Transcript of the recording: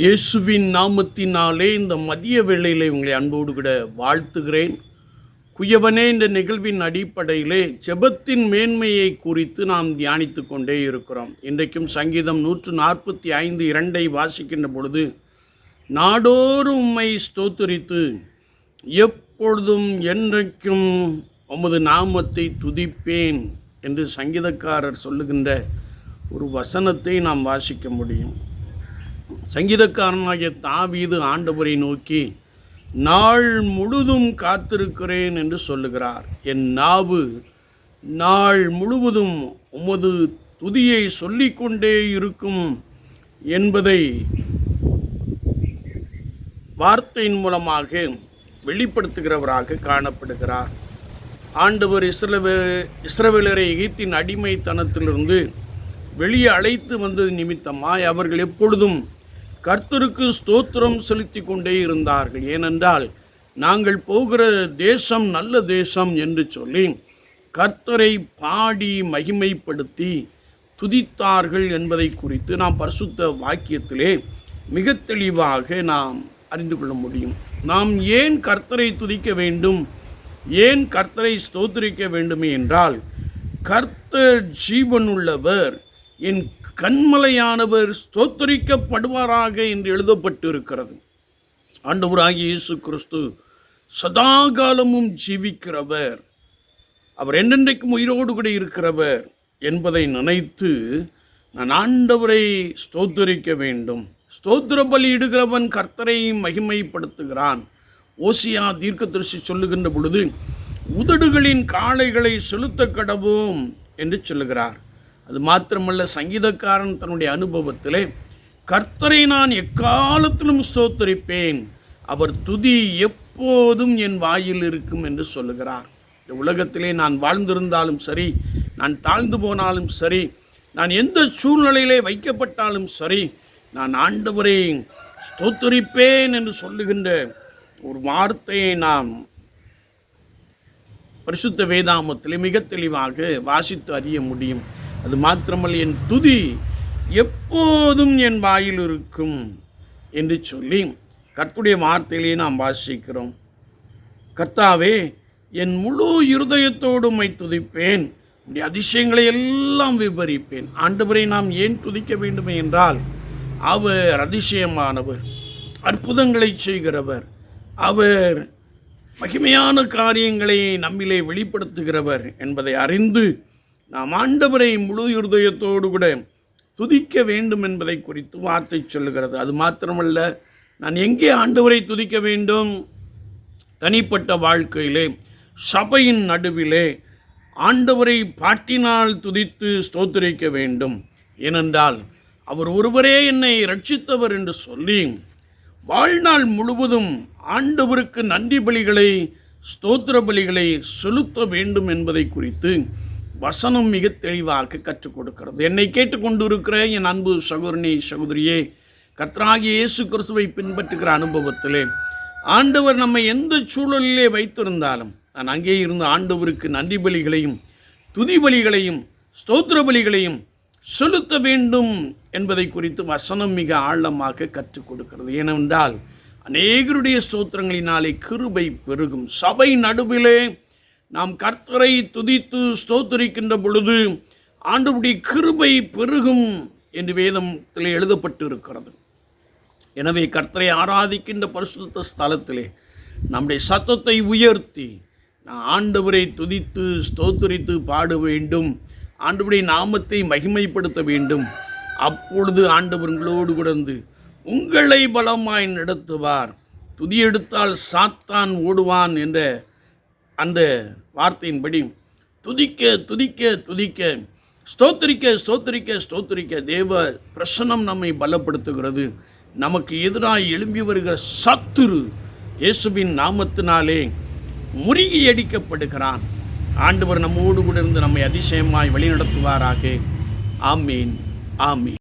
இயேசுவின் நாமத்தினாலே இந்த மதிய வேளையில் உங்களை அன்போடு கூட வாழ்த்துகிறேன். குயவனே இந்த நிகழ்வின் அடிப்படையிலே ஜெபத்தின் மேன்மையை குறித்து நாம் தியானித்து கொண்டே இருக்கிறோம். இன்றைக்கும் சங்கீதம் நூற்று நாற்பத்தி ஐந்து இரண்டை வாசிக்கின்ற பொழுது நாடோறும் உம்மை ஸ்தோத்தரித்து எப்பொழுதும் என்றைக்கும் உமது நாமத்தை துதிப்பேன் என்று சங்கீதக்காரர் சொல்லுகின்ற ஒரு வசனத்தை நாம் வாசிக்க முடியும். சங்கீதக்காரனாகிய தாவீது ஆண்டவரை நோக்கி நாள் முழுதும் காத்திருக்கிறேன் என்று சொல்லுகிறார். என் நாவு நாள் முழுவதும் உமது துதியை சொல்லிக்கொண்டே இருக்கும் என்பதை வார்த்தையின் மூலமாக வெளிப்படுத்துகிறவராக காணப்படுகிறார். ஆண்டவர் இஸ்ரவே இஸ்ரவேலரை எகிப்தின் அடிமைத்தனத்திலிருந்து வெளியே அழைத்து வந்தது நிமித்தமாய் அவர்கள் எப்பொழுதும் கர்த்தருக்கு ஸ்தோத்திரம் செலுத்தி கொண்டே இருந்தார்கள். ஏனென்றால் நாங்கள் போகிற தேசம் நல்ல தேசம் என்று சொல்லி கர்த்தரை பாடி மகிமைப்படுத்தி துதித்தார்கள் என்பதை குறித்து நாம் பரிசுத்த வாக்கியத்திலே மிக தெளிவாக நாம் அறிந்து கொள்ள முடியும். நாம் ஏன் கர்த்தரை துதிக்க வேண்டும்? ஏன் கர்த்தரை ஸ்தோத்திரிக்க வேண்டுமே என்றால் கர்த்தர் ஜீவனுள்ளவர் என் கண்மலையானவர் ஸ்தோத்தரிக்கப்படுவாராக என்று எழுதப்பட்டு இருக்கிறது ஆண்டவராகிய இயேசு கிறிஸ்து சதாகாலமும் ஜீவிக்கிறவர். அவர் என்றென்றைக்கும் உயிரோடு கூட இருக்கிறவர் என்பதை நினைத்து நான் ஆண்டவரை ஸ்தோத்தரிக்க வேண்டும். ஸ்தோத்திர பலி இடுகிறவன் கர்த்தரை மகிமைப்படுத்துகிறான். ஓசியா தீர்க்கதரிசி சொல்லுகின்ற பொழுது உதடுகளின் காளைகளை செலுத்த கடவும் என்று சொல்லுகிறார். அது மாத்திரமல்ல சங்கீதக்காரன் தன்னுடைய அனுபவத்திலே கர்த்தரை நான் எக்காலத்திலும் ஸ்தோத்தரிப்பேன். அவர் துதி எப்போதும் என் வாயில் இருக்கும் என்று சொல்லுகிறார். இந்த உலகத்திலே நான் வாழ்ந்திருந்தாலும் சரி நான் தாழ்ந்து போனாலும் சரி நான் எந்த சூழ்நிலையிலே வைக்கப்பட்டாலும் சரி நான் ஆண்டவரை ஸ்தோத்தரிப்பேன் என்று சொல்லுகின்ற ஒரு வார்த்தையை நாம் பரிசுத்த வேதாமத்திலே மிக தெளிவாக வாசித்து அறிய முடியும். அது மாத்திரமல்ல என் துதி எப்போதும் என் வாயில் இருக்கும் என்று சொல்லி கர்த்துடைய வார்த்தையிலே நாம் வாசிக்கிறோம். கர்த்தாவே என் முழு இருதயத்தோடு உம்மை துதிப்பேன். உடைய அதிசயங்களை எல்லாம் விபரிப்பேன். ஆண்டவரை நாம் ஏன் துதிக்க வேண்டும் என்றால் அவர் அதிசயமானவர் அற்புதங்களை செய்கிறவர் அவர் மகிமையான காரியங்களை நம்மிலே வெளிப்படுத்துகிறவர் என்பதை அறிந்து நாம் ஆண்டவரை முழு இருதயத்தோடு கூட துதிக்க வேண்டும் என்பதை குறித்து வார்த்தை சொல்லுகிறது. அது மாத்திரமல்ல நான் எங்கே ஆண்டவரை துதிக்க வேண்டும்? தனிப்பட்ட வாழ்க்கையிலே சபையின் நடுவிலே ஆண்டவரை பாட்டினால் துதித்து ஸ்தோத்திரிக்க வேண்டும். ஏனென்றால் அவர் ஒருவரே என்னை ரட்சித்தவர் என்று சொல்லி வாழ்நாள் முழுவதும் ஆண்டவருக்கு நன்றி பலிகளை ஸ்தோத்திர பலிகளை செலுத்த வேண்டும் என்பதை குறித்து வசனம் மிக தெளிவாக கற்றுக் கொடுக்கிறது. என்னை கேட்டுக்கொண்டு இருக்கிற என் அன்பு சகோதரனே சகோதரியே கர்த்தராகிய இயேசு கிறிஸ்துவை பின்பற்றுகிற அனுபவத்திலே ஆண்டவர் நம்மை எந்த சூழலிலே வைத்திருந்தாலும் நான் அங்கே இருந்து ஆண்டவருக்கு நன்றி பலிகளையும் துதி பலிகளையும் ஸ்தோத்திர பலிகளையும் செலுத்த வேண்டும் என்பதை குறித்து வசனம் மிக ஆழமாக கற்றுக் கொடுக்கிறது. ஏனென்றால் அநேகருடைய ஸ்தோத்திரங்களினாலே கிருபை பெருகும். சபை நடுவிலே நாம் கர்த்தரை துதித்து ஸ்தோத்தரிக்கின்ற பொழுது ஆண்டுபடி கிருபை பெருகும் என்று வேதத்தில் எழுதப்பட்டு இருக்கிறது எனவே கர்த்தரை ஆராதிக்கின்ற பரிசுத்த ஸ்தலத்திலே நம்முடைய சத்தத்தை உயர்த்தி நான் ஆண்டவரை துதித்து ஸ்தோத்தரித்து பாட வேண்டும். ஆண்டவருடைய நாமத்தை மகிமைப்படுத்த வேண்டும். அப்பொழுது ஆண்டவர்களோடு கிடந்து உங்களை பலமாய் நடத்துவார். துதி எடுத்தால் சாத்தான் ஓடுவான் என்ற அந்த வார்த்தையின்படி துதிக்க துதிக்க துதிக்க ஸ்தோத்திரிக்க ஸ்தோத்திரிக்க ஸ்தோத்திரிக்க தேவ பிரசனம் நம்மை பலப்படுத்துகிறது. நமக்கு எதிராக எழும்பி வருகிற சத்துரு இயேசுவின் நாமத்தினாலே முறுகி அடிக்கப்படுகிறான் ஆண்டவர் நம்மோடு கூட இருந்து நம்மை அதிசயமாய் வழிநடத்துவாராக. ஆமீன் ஆமீன்.